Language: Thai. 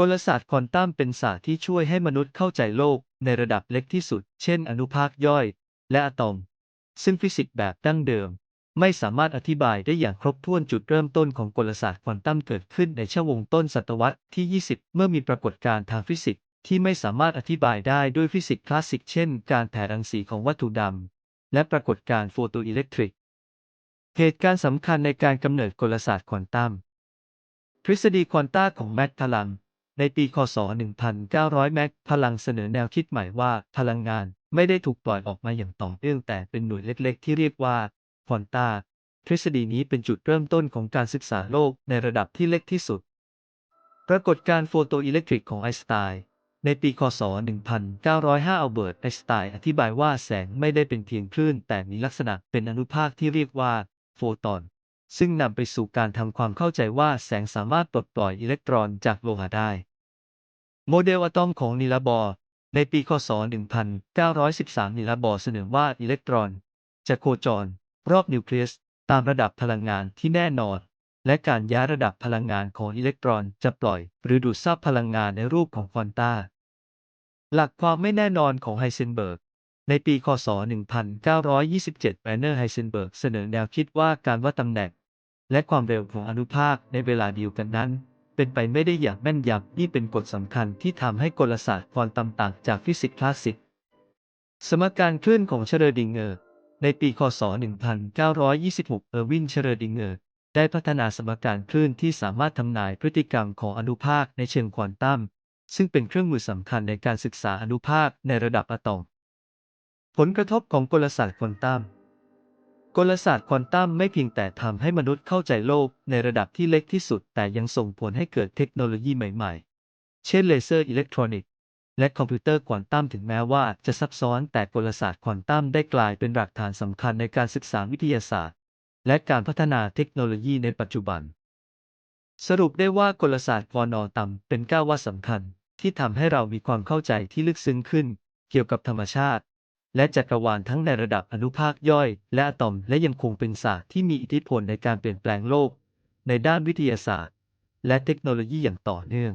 กลศาสตร์ควอนตัมเป็นศาสตร์ที่ช่วยให้มนุษย์เข้าใจโลกในระดับเล็กที่สุด เช่น อนุภาคย่อย และอะตอม ซึ่งฟิสิกส์แบบดั้งเดิม ไม่สามารถอธิบายได้อย่างครบถ้วนจุดเริ่มต้นของกลศาสตร์ควอนตัมเกิดขึ้นในช่วงวงต้นศตวรรษที่ 20 เมื่อมีปรากฏการณ์ทางฟิสิกส์ที่ไม่สามารถอธิบายได้ด้วยฟิสิกส์คลาสสิก เช่น การแผ่รังสีของวัตถุดำ และปรากฏการณ์โฟโตอิเล็กทริก เหตุการณ์สำคัญในการกำเนิดกลศาสตร์ควอนตัม ทฤษฎีควอนตาของแม็กพลัง ในปีคศ 1900 แม็กพลังเสนอแนวคิดใหม่ว่าพลังงานไม่ได้ถูกปล่อยออกมาอย่างต่อเนื่องแต่เป็นหน่วยเล็กๆ ที่เรียกว่าควอนตาทฤษฎีนี้เป็นจุดเริ่มต้นของการศึกษาโลกในระดับที่เล็กที่สุด ปรากฏการ์โฟโตอิเล็กทริกของไอน์สไตน์ในปีคศ 1905 อัลเบิร์ต ไอน์สไตน์อธิบายว่าแสงไม่ได้เป็นเพียงคลื่น แต่มีลักษณะเป็นอนุภาคที่เรียกว่าโฟตอน ซึ่งนำไปสู่การทำความเข้าใจว่าแสงสามารถปลดปล่อยอิเล็กตรอนจากโลหะได้ โมเดลอะตอมของนิลาบอร์ในปีคศ 1913 นิลาบอร์เสนอว่าอิเล็กตรอน จะโคจร รอบนิวเคลียสตามระดับพลังงานที่แน่นอน และการย้ายระดับพลังงานของอิเล็กตรอนจะปล่อย หรือดูดซับพลังงานในรูปของควอนตาหลักความไม่แน่นอนของไฮเซนเบิร์กในปี คศ 1927แวนเนอร์ไฮเซนเบิร์กเสนอแนวคิดว่าการวัดตำแหน่ง และความเร็วของอนุภาคในเวลาเดียวกันนั้น เป็นไปไม่ได้อย่างแม่นยำนี่เป็นกฎสำคัญที่ทำให้กลศาสตร์ควอนตัมต่างจากฟิสิกส์คลาสสิก สมการคลื่นของเชเรดิงเกอร์ในปีคศ 1926 เออร์วินเชเรดิงเกอร์ได้พัฒนาสมการคลื่นที่สามารถทำนายพฤติกรรมของอนุภาคในเชิงควอนตัมซึ่งเป็นเครื่องมือสำคัญในการศึกษาอนุภาคในระดับอะตอม ผลกระทบของกลศาสตร์ควอนตัม กลศาสตร์ควอนตัมไม่เพียงแต่ทำให้มนุษย์เข้าใจโลกในระดับที่เล็กที่สุด แต่ยังส่งผลให้เกิดเทคโนโลยีใหม่ๆ เช่นเลเซอร์อิเล็กทรอนิกส์และคอมพิวเตอร์ควอนตัมถึงแม้ว่าจะซับซ้อนแต่กลศาสตร์ควอนตัมได้กลายเป็นหลักฐานสำคัญในการศึกษาวิทยาศาสตร์ และการพัฒนาเทคโนโลยีในปัจจุบัน สรุปได้ว่ากลศาสตร์ควอนตัมเป็นก้าวว่าสำคัญ ที่ทำให้เรามีความเข้าใจที่ลึกซึ้งขึ้น เกี่ยวกับธรรมชาติ และจักรวาลทั้งในระดับอนุภาคย่อย และอะตอมและยังคงเป็นศาสตร์ที่มีอิทธิพลในการเปลี่ยนแปลงโลก ในด้านวิทยาศาสตร์ และเทคโนโลยีอย่างต่อเนื่อง